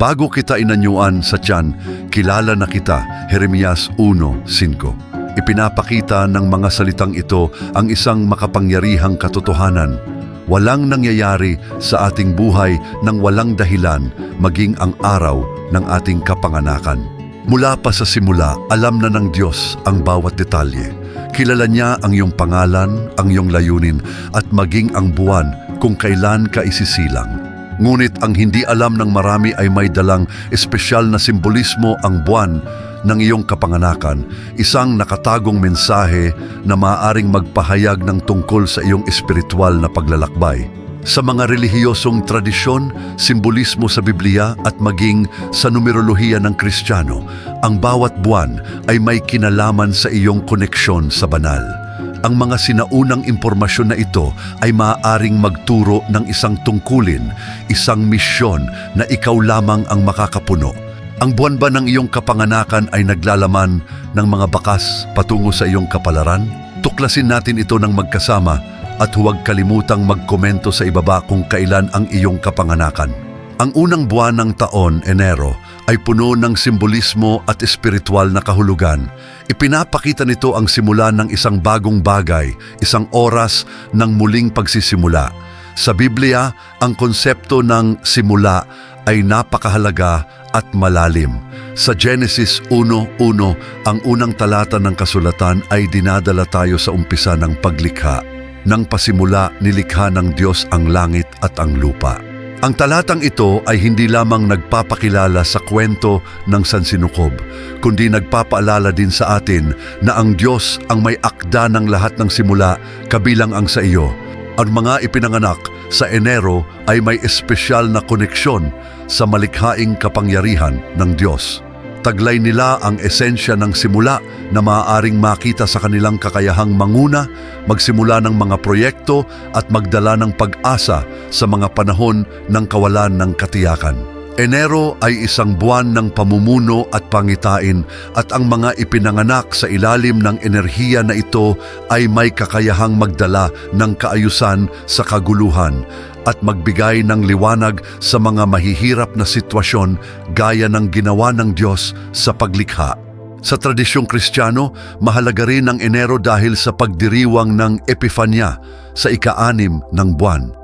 Bago kita inanyuan sa tiyan, kilala na kita, Jeremias 1.5. Ipinapakita ng mga salitang ito ang isang makapangyarihang katotohanan. Walang nangyayari sa ating buhay nang walang dahilan maging ang araw ng ating kapanganakan. Mula pa sa simula, alam na ng Diyos ang bawat detalye. Kilala niya ang iyong pangalan, ang iyong layunin, at maging ang buwan kung kailan ka isisilang. Ngunit ang hindi alam ng marami ay may dalang espesyal na simbolismo ang buwan ng iyong kapanganakan, isang nakatagong mensahe na maaaring magpahayag ng tungkol sa iyong espiritual na paglalakbay. Sa mga relihiyosong tradisyon, simbolismo sa Biblia at maging sa numerolohiya ng Kristiyano, ang bawat buwan ay may kinalaman sa iyong koneksyon sa banal. Ang mga sinaunang impormasyon na ito ay maaaring magturo ng isang tungkulin, isang misyon na ikaw lamang ang makakapuno. Ang buwan ba ng iyong kapanganakan ay naglalaman ng mga bakas patungo sa iyong kapalaran? Tuklasin natin ito ng magkasama at huwag kalimutang magkomento sa ibaba kung kailan ang iyong kapanganakan. Ang unang buwan ng taon, Enero, ay puno ng simbolismo at espiritual na kahulugan. Ipinapakita nito ang simula ng isang bagong bagay, isang oras ng muling pagsisimula. Sa Biblia, ang konsepto ng simula ay napakahalaga at malalim. Sa Genesis 1.1, ang unang talata ng kasulatan ay dinadala tayo sa umpisa ng paglikha. Nang pasimula, nilikha ng Diyos ang langit at ang lupa. Ang talatang ito ay hindi lamang nagpapakilala sa kwento ng sansinukob, kundi nagpapaalala din sa atin na ang Diyos ang may akda ng lahat ng simula, kabilang ang sa iyo. Ang mga ipinanganak sa Enero ay may espesyal na koneksyon sa malikhaing kapangyarihan ng Diyos. Taglay nila ang esensya ng simula na maaaring makita sa kanilang kakayahang manguna, magsimula ng mga proyekto at magdala ng pag-asa sa mga panahon ng kawalan ng katiyakan. Enero ay isang buwan ng pamumuno at pangitain at ang mga ipinanganak sa ilalim ng enerhiya na ito ay may kakayahang magdala ng kaayusan sa kaguluhan at magbigay ng liwanag sa mga mahihirap na sitwasyon gaya ng ginawa ng Diyos sa paglikha. Sa tradisyong Kristiyano, mahalaga rin ang Enero dahil sa pagdiriwang ng Epifanya sa ika-anim ng buwan.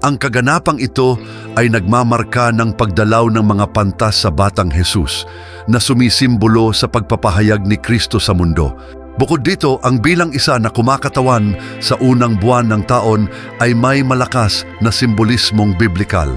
Ang kaganapang ito ay nagmamarka ng pagdalaw ng mga pantas sa Batang Jesus na sumisimbolo sa pagpapahayag ni Kristo sa mundo. Bukod dito, ang bilang isa na kumakatawan sa unang buwan ng taon ay may malakas na simbolismong biblikal.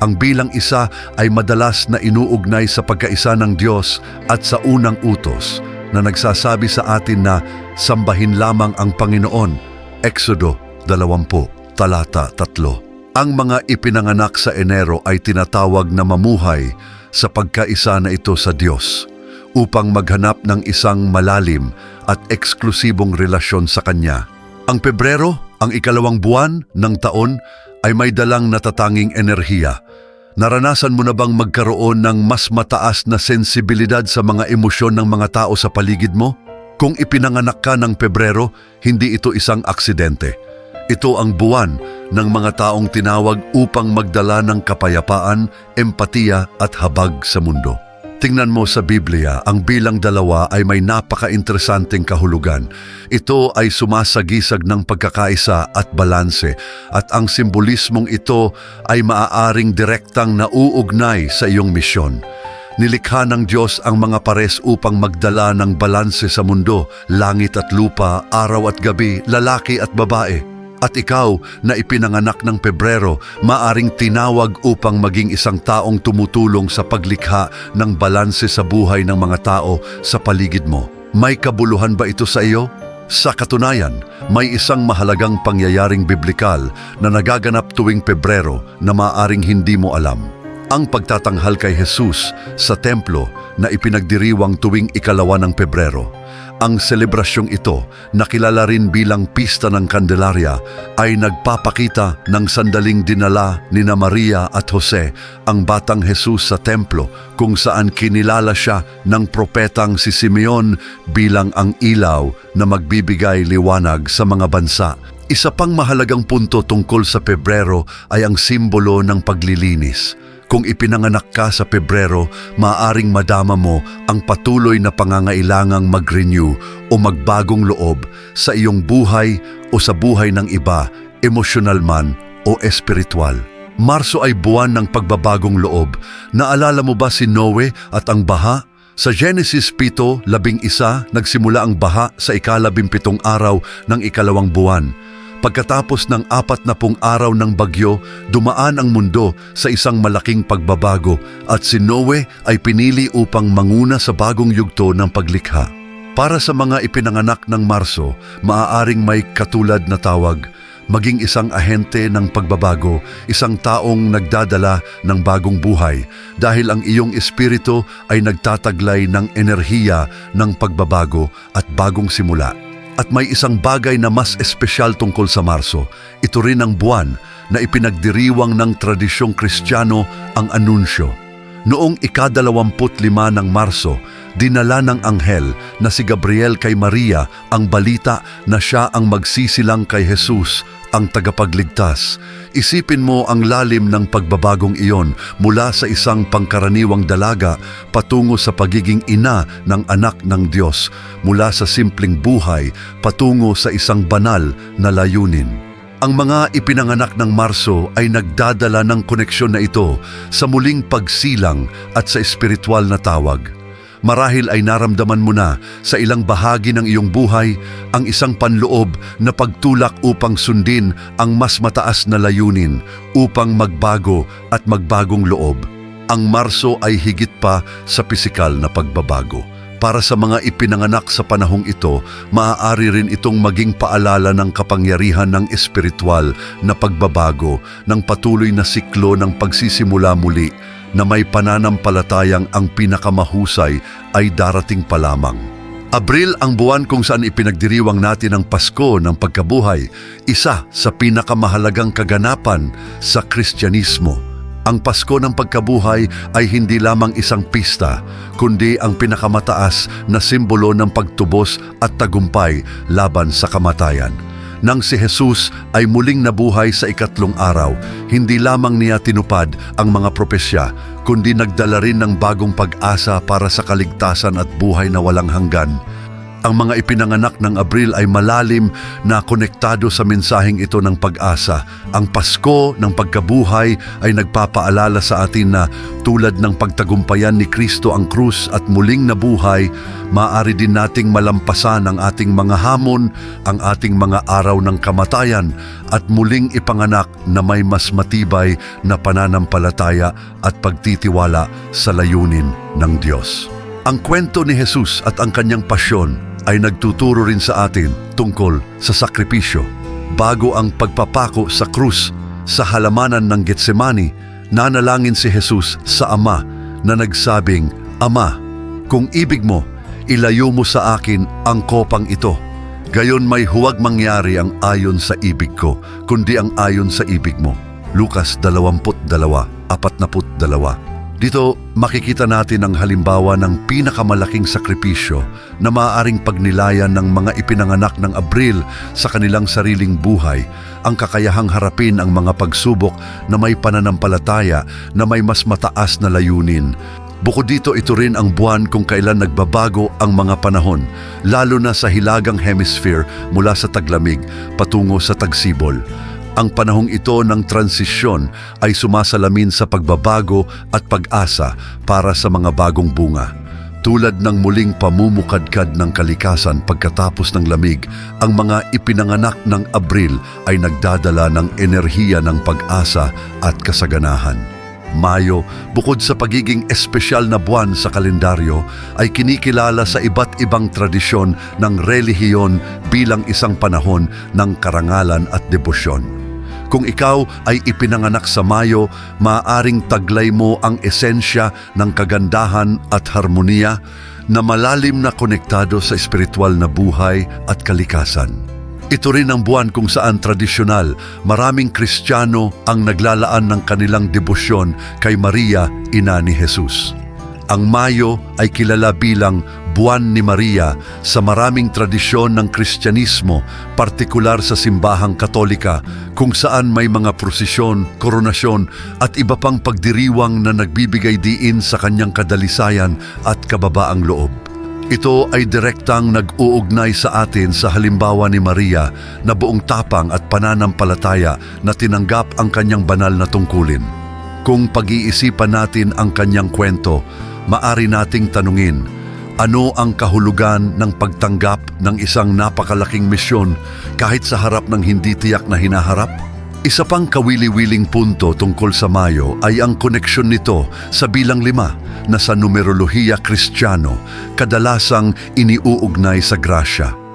Ang bilang isa ay madalas na inuugnay sa pagkaisa ng Diyos at sa unang utos na nagsasabi sa atin na sambahin lamang ang Panginoon. Exodo 20, talata 3. Ang mga ipinanganak sa Enero ay tinatawag na mamuhay sa pagkaisa na ito sa Diyos upang maghanap ng isang malalim at eksklusibong relasyon sa Kanya. Ang Pebrero, ang ikalawang buwan ng taon, ay may dalang natatanging enerhiya. Naranasan mo na bang magkaroon ng mas mataas na sensibilidad sa mga emosyon ng mga tao sa paligid mo? Kung ipinanganak ka ng Pebrero, hindi ito isang aksidente. Ito ang buwan ng mga taong tinawag upang magdala ng kapayapaan, empatiya at habag sa mundo. Tingnan mo sa Biblia, ang bilang dalawa ay may napaka-interesanteng kahulugan. Ito ay sumasagisag ng pagkakaisa at balanse at ang simbolismong ito ay maaaring direktang nauugnay sa iyong misyon. Nilikha ng Diyos ang mga pares upang magdala ng balanse sa mundo, langit at lupa, araw at gabi, lalaki at babae. At ikaw na ipinanganak ng Pebrero, maaring tinawag upang maging isang taong tumutulong sa paglikha ng balanse sa buhay ng mga tao sa paligid mo. May kabuluhan ba ito sa iyo? Sa katunayan, may isang mahalagang pangyayaring biblikal na nagaganap tuwing Pebrero na maaring hindi mo alam. Ang pagtatanghal kay Jesus sa templo na ipinagdiriwang tuwing ikalawa ng Pebrero. Ang selebrasyong ito, na kilala rin bilang Pista ng Candelaria, ay nagpapakita ng sandaling dinala ni na Maria at Jose ang batang Jesus sa templo kung saan kinilala siya ng propetang si Simeon bilang ang ilaw na magbibigay liwanag sa mga bansa. Isa pang mahalagang punto tungkol sa Pebrero ay ang simbolo ng paglilinis. Kung ipinanganak ka sa Pebrero, maaring madama mo ang patuloy na pangangailangang mag-renew o magbagong loob sa iyong buhay o sa buhay ng iba, emosyonal man o espiritual. Marso ay buwan ng pagbabagong loob. Naalala mo ba si Noe at ang baha? Sa Genesis 7, labing isa, nagsimula ang baha sa ikalabimpitong araw ng ikalawang buwan. Pagkatapos ng apat na pung araw ng bagyo, dumaan ang mundo sa isang malaking pagbabago at si Noe ay pinili upang manguna sa bagong yugto ng paglikha. Para sa mga ipinanganak ng Marso, maaaring may katulad na tawag, maging isang ahente ng pagbabago, isang taong nagdadala ng bagong buhay dahil ang iyong espiritu ay nagtataglay ng enerhiya ng pagbabago at bagong simula. At may isang bagay na mas espesyal tungkol sa Marso. Ito rin ang buwan na ipinagdiriwang ng tradisyong Kristiyano ang anunsyo. Noong ikadalawamput lima ng Marso, dinala ng anghel na si Gabriel kay Maria ang balita na siya ang magsisilang kay Jesus, ang tagapagligtas. Isipin mo ang lalim ng pagbabagong iyon mula sa isang pangkaraniwang dalaga patungo sa pagiging ina ng anak ng Diyos, mula sa simpleng buhay patungo sa isang banal na layunin. Ang mga ipinanganak ng Marso ay nagdadala ng koneksyon na ito sa muling pagsilang at sa espiritual na tawag. Marahil ay naramdaman mo na sa ilang bahagi ng iyong buhay ang isang panloob na pagtulak upang sundin ang mas mataas na layunin upang magbago at magbagong loob. Ang Marso ay higit pa sa pisikal na pagbabago. Para sa mga ipinanganak sa panahong ito, maaari rin itong maging paalala ng kapangyarihan ng espiritual na pagbabago ng patuloy na siklo ng pagsisimula muli na may pananampalatayang ang pinakamahusay ay darating pa lamang. Abril ang buwan kung saan ipinagdiriwang natin ang Pasko ng pagkabuhay, isa sa pinakamahalagang kaganapan sa Kristyanismo. Ang Pasko ng pagkabuhay ay hindi lamang isang pista, kundi ang pinakamataas na simbolo ng pagtubos at tagumpay laban sa kamatayan. Nang si Jesus ay muling nabuhay sa ikatlong araw, hindi lamang niya tinupad ang mga propesya, kundi nagdala rin ng bagong pag-asa para sa kaligtasan at buhay na walang hanggan. Ang mga ipinanganak ng Abril ay malalim na konektado sa mensaheng ito ng pag-asa. Ang Pasko ng pagkabuhay ay nagpapaalala sa atin na tulad ng pagtagumpayan ni Kristo ang krus at muling nabuhay, maaari din nating malampasan ang ating mga hamon, ang ating mga araw ng kamatayan at muling ipanganak na may mas matibay na pananampalataya at pagtitiwala sa layunin ng Diyos. Ang kwento ni Jesus at ang kanyang pasyon ay nagtuturo rin sa atin tungkol sa sakripisyo. Bago ang pagpapako sa krus sa halamanan ng Getsemani, nanalangin si Jesus sa Ama na nagsabing, Ama, kung ibig mo, ilayo mo sa akin ang kopang ito. Gayon may huwag mangyari ang ayon sa ibig ko, kundi ang ayon sa ibig mo. Lukas 22:42 Dito makikita natin ang halimbawa ng pinakamalaking sakripisyo na maaaring pagnilayan ng mga ipinanganak ng Abril sa kanilang sariling buhay, ang kakayahang harapin ang mga pagsubok na may pananampalataya na may mas mataas na layunin. Bukod dito, ito rin ang buwan kung kailan nagbabago ang mga panahon, lalo na sa hilagang hemisphere mula sa taglamig patungo sa tagsibol. Ang panahong ito ng transisyon ay sumasalamin sa pagbabago at pag-asa para sa mga bagong bunga. Tulad ng muling pamumukadkad ng kalikasan pagkatapos ng lamig, ang mga ipinanganak ng Abril ay nagdadala ng enerhiya ng pag-asa at kasaganahan. Mayo, bukod sa pagiging espesyal na buwan sa kalendaryo, ay kinikilala sa iba't ibang tradisyon ng relihiyon bilang isang panahon ng karangalan at debosyon. Kung ikaw ay ipinanganak sa Mayo, maaring taglay mo ang esensya ng kagandahan at harmonia na malalim na konektado sa espiritual na buhay at kalikasan. Ito rin ang buwan kung saan tradisyonal, maraming Kristiyano ang naglalaan ng kanilang debosyon kay Maria, ina ni Jesus. Ang Mayo ay kilala bilang buwan ni Maria sa maraming tradisyon ng Kristyanismo, partikular sa simbahang Katolika, kung saan may mga prosesyon, koronasyon at iba pang pagdiriwang na nagbibigay diin sa kanyang kadalisayan at kababaang loob. Ito ay direktang nag-uugnay sa atin sa halimbawa ni Maria na buong tapang at pananampalataya na tinanggap ang kanyang banal na tungkulin. Kung pag-iisipan natin ang kanyang kwento, maari nating tanungin, ano ang kahulugan ng pagtanggap ng isang napakalaking misyon kahit sa harap ng hindi tiyak na hinaharap? Isa pang kawili-wiling punto tungkol sa Mayo ay ang koneksyon nito sa bilang lima na sa numerolohiya kristyano kadalasang iniuugnay sa grasya.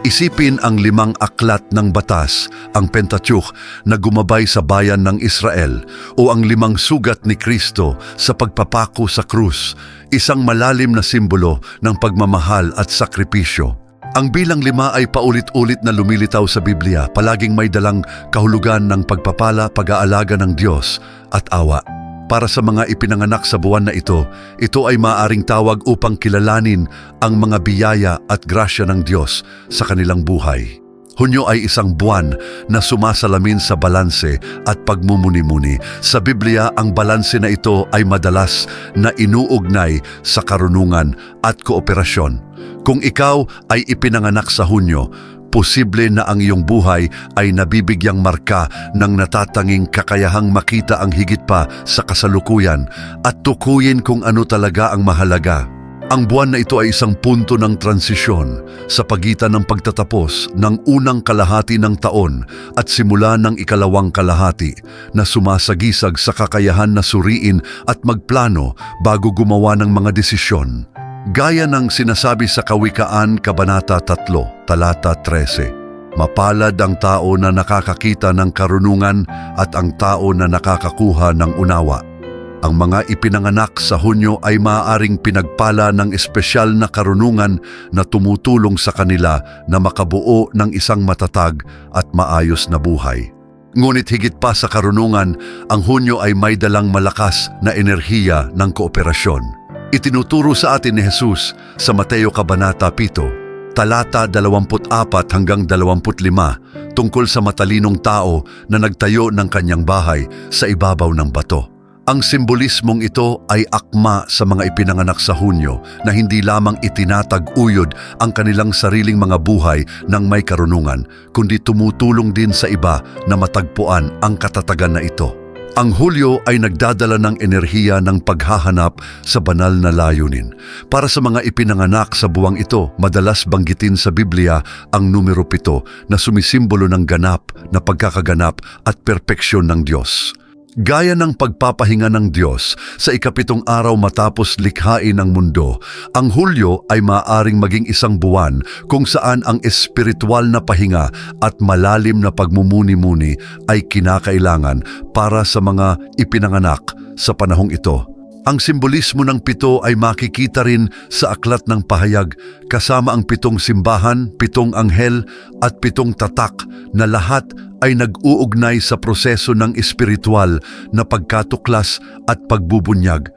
Isipin ang limang aklat ng batas, ang Pentateuch na gumabay sa bayan ng Israel o ang limang sugat ni Kristo sa pagpapako sa krus, isang malalim na simbolo ng pagmamahal at sakripisyo. Ang bilang lima ay paulit-ulit na lumilitaw sa Biblia, palaging may dalang kahulugan ng pagpapala, pag-aalaga ng Diyos at awa. Para sa mga ipinanganak sa buwan na ito, ito ay maaring tawag upang kilalanin ang mga biyaya at grasya ng Diyos sa kanilang buhay. Hunyo ay isang buwan na sumasalamin sa balanse at pagmumuni-muni. Sa Biblia, ang balanse na ito ay madalas na inuugnay sa karunungan at kooperasyon. Kung ikaw ay ipinanganak sa Hunyo, posible na ang iyong buhay ay nabibigyang marka ng natatanging kakayahang makita ang higit pa sa kasalukuyan at tukuyin kung ano talaga ang mahalaga. Ang buwan na ito ay isang punto ng transisyon sa pagitan ng pagtatapos ng unang kalahati ng taon at simula ng ikalawang kalahati na sumasagisag sa kakayahan na suriin at magplano bago gumawa ng mga desisyon. Gaya ng sinasabi sa Kawikaan Kabanata 3, Talata 13, Mapalad ang tao na nakakakita ng karunungan at ang tao na nakakakuha ng unawa. Ang mga ipinanganak sa Hunyo ay maaaring pinagpala ng espesyal na karunungan na tumutulong sa kanila na makabuo ng isang matatag at maayos na buhay. Ngunit higit pa sa karunungan, ang Hunyo ay may dalang malakas na enerhiya ng kooperasyon. Itinuturo sa atin ni Jesus sa Mateo Kabanata 7, talata 24 hanggang 25 tungkol sa matalinong tao na nagtayo ng kanyang bahay sa ibabaw ng bato. Ang simbolismong ito ay akma sa mga ipinanganak sa Hunyo na hindi lamang itinatag-uyod ang kanilang sariling mga buhay ng may karunungan, kundi tumutulong din sa iba na matagpuan ang katatagan na ito. Ang Hulyo ay nagdadala ng enerhiya ng paghahanap sa banal na layunin. Para sa mga ipinanganak sa buwang ito, madalas banggitin sa Biblia ang numero pito na sumisimbolo ng ganap na pagkakaganap at perpeksyon ng Diyos. Gaya ng pagpapahinga ng Diyos sa ikapitong araw matapos likhain ang mundo, ang Hulyo ay maaring maging isang buwan kung saan ang espiritual na pahinga at malalim na pagmumuni-muni ay kinakailangan para sa mga ipinanganak sa panahong ito. Ang simbolismo ng pito ay makikita rin sa aklat ng pahayag kasama ang pitong simbahan, pitong anghel at pitong tatak na lahat ay nag-uugnay sa proseso ng espiritual na pagkatuklas at pagbubunyag.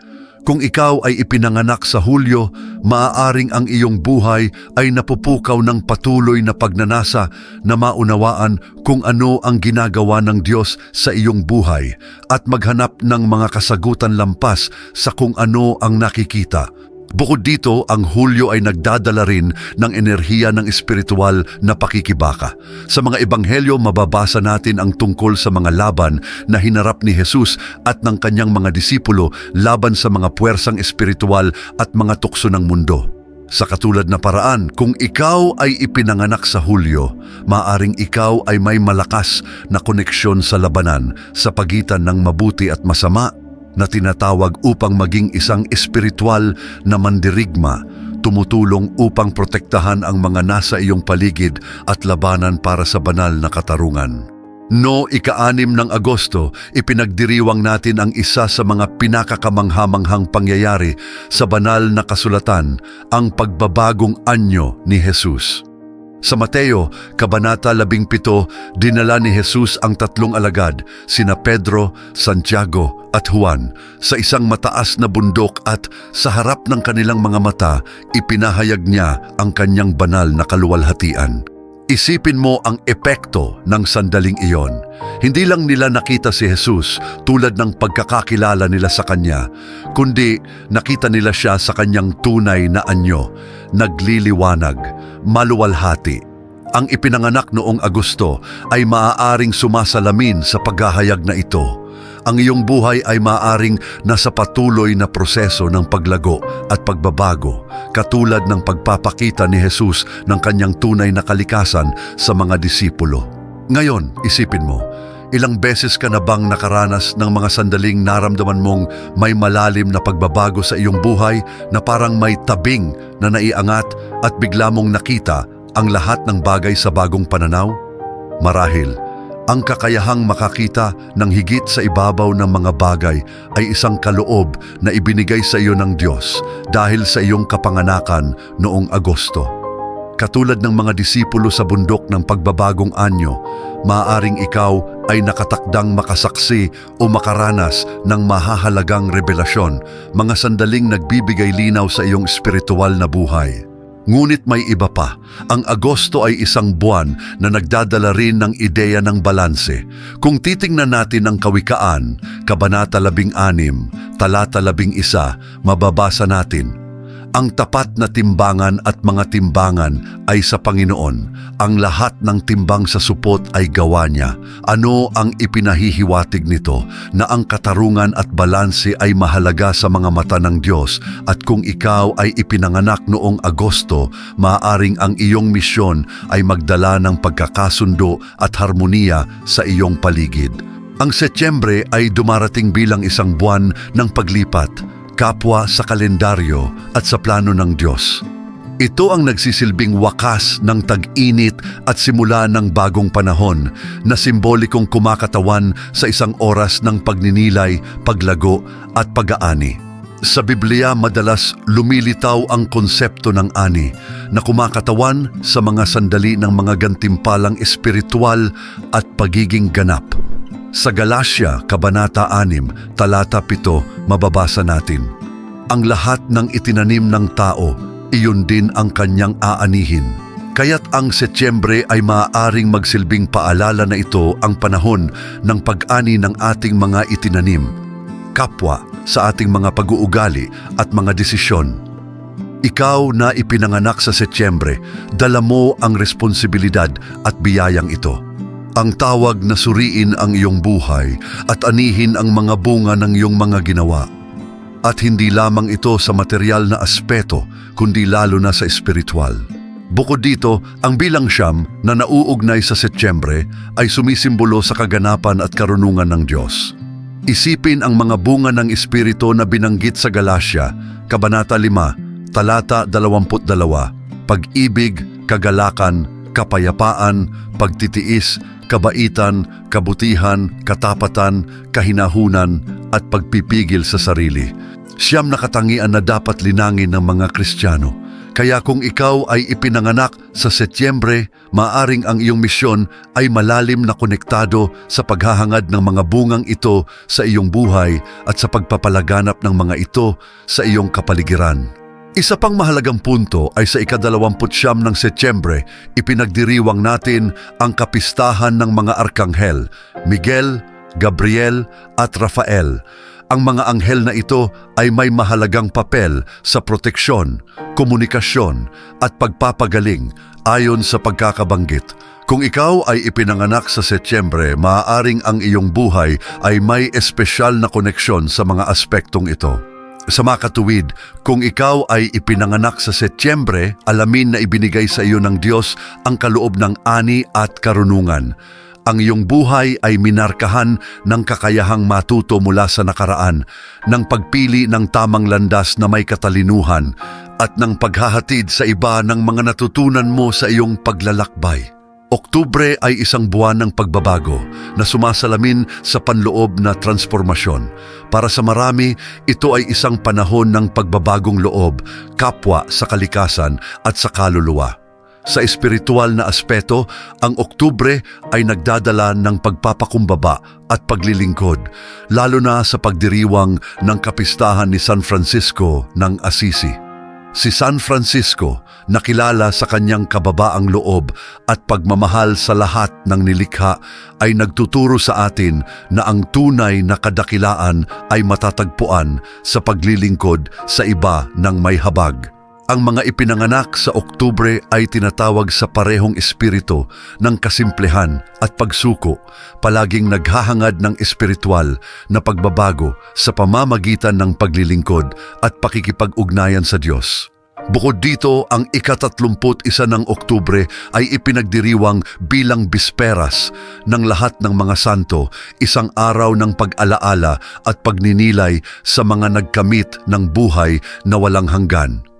Kung ikaw ay ipinanganak sa Hulyo, maaaring ang iyong buhay ay napupukaw ng patuloy na pagnanasa na maunawaan kung ano ang ginagawa ng Diyos sa iyong buhay at maghanap ng mga kasagutan lampas sa kung ano ang nakikita. Bukod dito, ang Hulyo ay nagdadala rin ng enerhiya ng espiritual na pakikibaka. Sa mga ebanghelyo, mababasa natin ang tungkol sa mga laban na hinarap ni Jesus at ng kanyang mga disipulo laban sa mga puwersang espiritual at mga tukso ng mundo. Sa katulad na paraan, kung ikaw ay ipinanganak sa Hulyo, maaring ikaw ay may malakas na koneksyon sa labanan sa pagitan ng mabuti at masama na tinatawag upang maging isang espiritual na mandirigma, tumutulong upang protektahan ang mga nasa iyong paligid at labanan para sa banal na katarungan. No, ika-anim ng Agosto, ipinagdiriwang natin ang isa sa mga pinakakamanghamanghang pangyayari sa banal na kasulatan, ang pagbabagong anyo ni Jesus. Sa Mateo, Kabanata 17, dinala ni Jesus ang tatlong alagad, sina Pedro, Santiago at Juan, sa isang mataas na bundok at sa harap ng kanilang mga mata, ipinahayag niya ang kanyang banal na kaluwalhatian. Isipin mo ang epekto ng sandaling iyon. Hindi lang nila nakita si Jesus tulad ng pagkakakilala nila sa Kanya, kundi nakita nila siya sa Kanyang tunay na anyo, nagliliwanag, maluwalhati. Ang ipinanganak noong Agosto ay maaaring sumasalamin sa paghahayag na ito. Ang iyong buhay ay maaaring nasa patuloy na proseso ng paglago at pagbabago, katulad ng pagpapakita ni Jesus ng kanyang tunay na kalikasan sa mga disipulo. Ngayon, isipin mo, ilang beses ka na bang nakaranas ng mga sandaling naramdaman mong may malalim na pagbabago sa iyong buhay na parang may tabing na naiangat at bigla mong nakita ang lahat ng bagay sa bagong pananaw? Marahil, ang kakayahang makakita ng higit sa ibabaw ng mga bagay ay isang kaloob na ibinigay sa iyo ng Diyos dahil sa iyong kapanganakan noong Agosto. Katulad ng mga disipulo sa bundok ng pagbabagong anyo, maaaring ikaw ay nakatakdang makasaksi o makaranas ng mahahalagang revelasyon, mga sandaling nagbibigay linaw sa iyong espiritual na buhay. Ngunit may iba pa. Ang Agosto ay isang buwan na nagdadala rin ng ideya ng balanse. Kung titingnan natin ang kawikaan, Kabanata 16, Talata 11, mababasa natin, ang tapat na timbangan at mga timbangan ay sa Panginoon. Ang lahat ng timbang sa supot ay gawa niya. Ano ang ipinahihiwatig nito? Na ang katarungan at balanse ay mahalaga sa mga mata ng Diyos at kung ikaw ay ipinanganak noong Agosto, maaaring ang iyong misyon ay magdala ng pagkakasundo at harmonia sa iyong paligid. Ang Setyembre ay dumarating bilang isang buwan ng paglipat kapwa sa kalendaryo at sa plano ng Diyos. Ito ang nagsisilbing wakas ng tag-init at simula ng bagong panahon na simbolikong kumakatawan sa isang oras ng pagninilay, paglago at pag-aani. Sa Biblia madalas lumilitaw ang konsepto ng ani na kumakatawan sa mga sandali ng mga gantimpalang espiritual at pagiging ganap. Sa Galacia, Kabanata 6, Talata 7, mababasa natin, Ang lahat ng itinanim ng tao, iyon din ang kanyang aanihin. Kaya't ang Setyembre ay maaaring magsilbing paalala na ito ang panahon ng pag-ani ng ating mga itinanim, kapwa sa ating mga pag-uugali at mga desisyon. Ikaw na ipinanganak sa Setyembre, dala mo ang responsibilidad at biyayang ito. Ang tawag na suriin ang iyong buhay at anihin ang mga bunga ng iyong mga ginawa. At hindi lamang ito sa material na aspeto, kundi lalo na sa espiritual. Bukod dito, ang bilang siyam na nauugnay sa Setyembre ay sumisimbolo sa kaganapan at karunungan ng Diyos. Isipin ang mga bunga ng Espiritu na binanggit sa Galacia, Kabanata 5, Talata 22, Pag-ibig, kagalakan, kapayapaan, pagtitiis, kabaitan, kabutihan, katapatan, kahinahunan, at pagpipigil sa sarili. Siyam na katangian na dapat linangin ng mga Kristiyano. Kaya kung ikaw ay ipinanganak sa Setyembre, maaring ang iyong misyon ay malalim na konektado sa paghahangad ng mga bungang ito sa iyong buhay at sa pagpapalaganap ng mga ito sa iyong kapaligiran. Isa pang mahalagang punto ay sa ikadalawamputsyam ng Setyembre, ipinagdiriwang natin ang kapistahan ng mga arkanghel, Miguel, Gabriel at Rafael. Ang mga anghel na ito ay may mahalagang papel sa proteksyon, komunikasyon at pagpapagaling ayon sa pagkakabanggit. Kung ikaw ay ipinanganak sa Setyembre, maaaring ang iyong buhay ay may espesyal na koneksyon sa mga aspektong ito. Sa makatuwid, kung ikaw ay ipinanganak sa Setyembre, alamin na ibinigay sa iyo ng Diyos ang kaloob ng ani at karunungan. Ang iyong buhay ay minarkahan ng kakayahang matuto mula sa nakaraan, ng pagpili ng tamang landas na may katalinuhan, at ng paghahatid sa iba ng mga natutunan mo sa iyong paglalakbay. Oktubre ay isang buwan ng pagbabago na sumasalamin sa panloob na transformasyon. Para sa marami, ito ay isang panahon ng pagbabagong loob, kapwa sa kalikasan at sa kaluluwa. Sa espiritual na aspeto, ang Oktubre ay nagdadala ng pagpapakumbaba at paglilingkod, lalo na sa pagdiriwang ng kapistahan ni San Francisco ng Assisi. Si San Francisco, nakilala sa kanyang kababaang loob at pagmamahal sa lahat ng nilikha, ay nagtuturo sa atin na ang tunay na kadakilaan ay matatagpuan sa paglilingkod sa iba ng may habag. Ang mga ipinanganak sa Oktubre ay tinatawag sa parehong espiritu ng kasimplehan at pagsuko, palaging naghahangad ng espiritual na pagbabago sa pamamagitan ng paglilingkod at pakikipag-ugnayan sa Diyos. Bukod dito, ang ikatatlumput isa ng Oktubre ay ipinagdiriwang bilang bisperas ng lahat ng mga santo, isang araw ng pag-alaala at pagninilay sa mga nagkamit ng buhay na walang hanggan.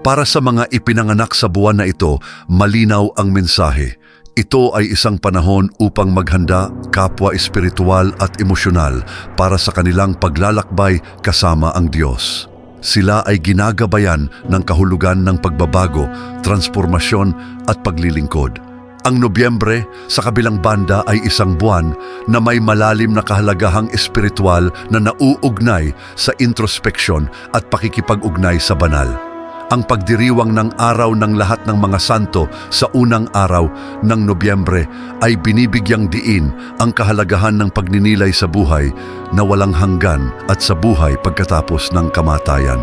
Para sa mga ipinanganak sa buwan na ito, malinaw ang mensahe. Ito ay isang panahon upang maghanda, kapwa espiritual at emosyonal para sa kanilang paglalakbay kasama ang Diyos. Sila ay ginagabayan ng kahulugan ng pagbabago, transformasyon at paglilingkod. Ang Nobyembre sa kabilang banda ay isang buwan na may malalim na kahalagahang espiritual na nauugnay sa introspeksyon at pakikipag-ugnay sa banal ang pagdiriwang ng araw ng lahat ng mga santo sa unang araw ng Nobyembre ay binibigyang diin ang kahalagahan ng pagninilay sa buhay na walang hanggan at sa buhay pagkatapos ng kamatayan.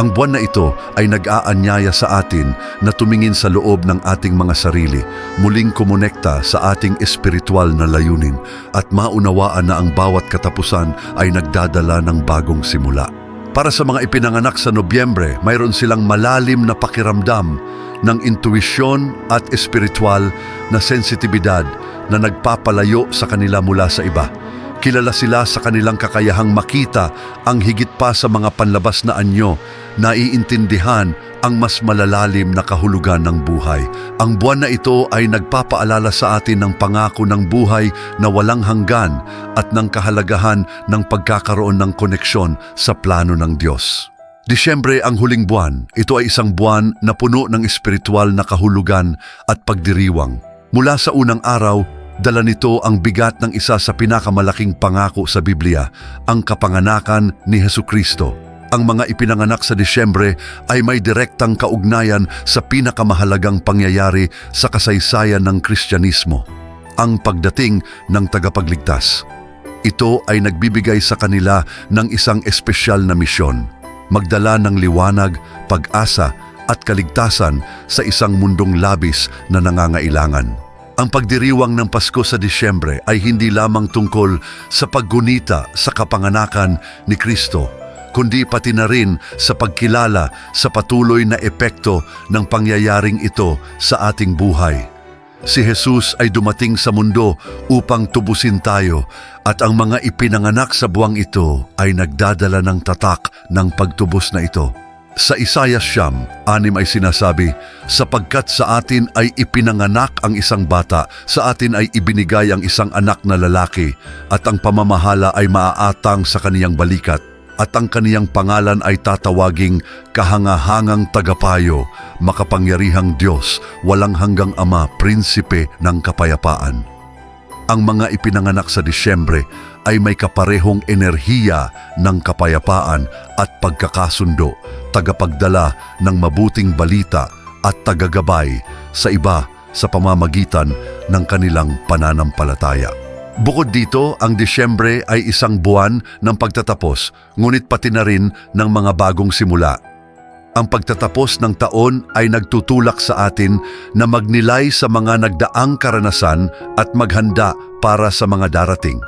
Ang buwan na ito ay nag-aanyaya sa atin na tumingin sa loob ng ating mga sarili, muling kumonekta sa ating espiritual na layunin at maunawaan na ang bawat katapusan ay nagdadala ng bagong simula. Para sa mga ipinanganak sa Nobyembre, mayroon silang malalim na pakiramdam ng intuisyon at espiritual na sensitibidad na nagpapalayo sa kanila mula sa iba. Kilala sila sa kanilang kakayahang makita ang higit pa sa mga panlabas na anyo, naiintindihan ang mas malalalim na kahulugan ng buhay. Ang buwan na ito ay nagpapaalala sa atin ng pangako ng buhay na walang hanggan at ng kahalagahan ng pagkakaroon ng koneksyon sa plano ng Diyos. Disyembre ang huling buwan. Ito ay isang buwan na puno ng espiritual na kahulugan at pagdiriwang. Mula sa unang araw, dala nito ang bigat ng isa sa pinakamalaking pangako sa Biblia, ang kapanganakan ni Heso Kristo. Ang mga ipinanganak sa Disyembre ay may direktang kaugnayan sa pinakamahalagang pangyayari sa kasaysayan ng Kristyanismo, ang pagdating ng tagapagligtas. Ito ay nagbibigay sa kanila ng isang espesyal na misyon, magdala ng liwanag, pag-asa at kaligtasan sa isang mundong labis na nangangailangan. Ang pagdiriwang ng Pasko sa Disyembre ay hindi lamang tungkol sa paggunita sa kapanganakan ni Kristo, kundi pati na rin sa pagkilala sa patuloy na epekto ng pangyayaring ito sa ating buhay. Si Jesus ay dumating sa mundo upang tubusin tayo at ang mga ipinanganak sa buwang ito ay nagdadala ng tatak ng pagtubos na ito. Sa Isaiah Siyam, anim ay sinasabi, sapagkat sa atin ay ipinanganak ang isang bata, sa atin ay ibinigay ang isang anak na lalaki, at ang pamamahala ay maaatang sa kaniyang balikat at ang kaniyang pangalan ay tatawaging kahangahangang tagapayo, makapangyarihang Diyos, walang hanggang Ama, prinsipe ng kapayapaan. Ang mga ipinanganak sa Disyembre ay may kaparehong enerhiya ng kapayapaan at pagkakasundo, tagapagdala ng mabuting balita at tagagabay sa iba sa pamamagitan ng kanilang pananampalataya. Bukod dito, ang Disyembre ay isang buwan ng pagtatapos, ngunit pati na rin ng mga bagong simula. Ang pagtatapos ng taon ay nagtutulak sa atin na magnilay sa mga nagdaang karanasan at maghanda para sa mga darating.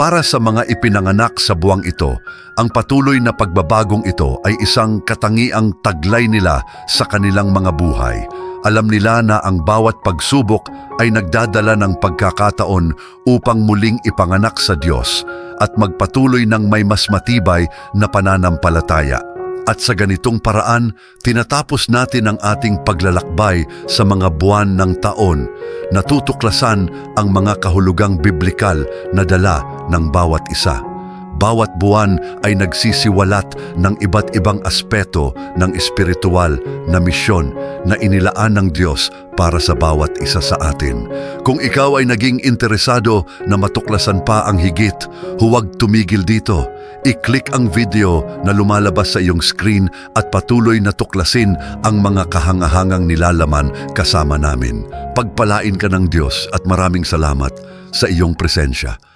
Para sa mga ipinanganak sa buwang ito, ang patuloy na pagbabagong ito ay isang katangiang taglay nila sa kanilang mga buhay. Alam nila na ang bawat pagsubok ay nagdadala ng pagkakataon upang muling ipanganak sa Diyos at magpatuloy ng may mas matibay na pananampalataya. At sa ganitong paraan, tinatapos natin ang ating paglalakbay sa mga buwan ng taon, natutuklasan ang mga kahulugang biblikal na dala ng bawat isa. Bawat buwan ay nagsisiwalat ng iba't ibang aspeto ng espiritual na misyon na inilaan ng Diyos para sa bawat isa sa atin. Kung ikaw ay naging interesado na matuklasan pa ang higit, huwag tumigil dito. I-click ang video na lumalabas sa iyong screen at patuloy na tuklasin ang mga kahangahangang nilalaman kasama namin. Pagpalain ka ng Diyos at maraming salamat sa iyong presensya.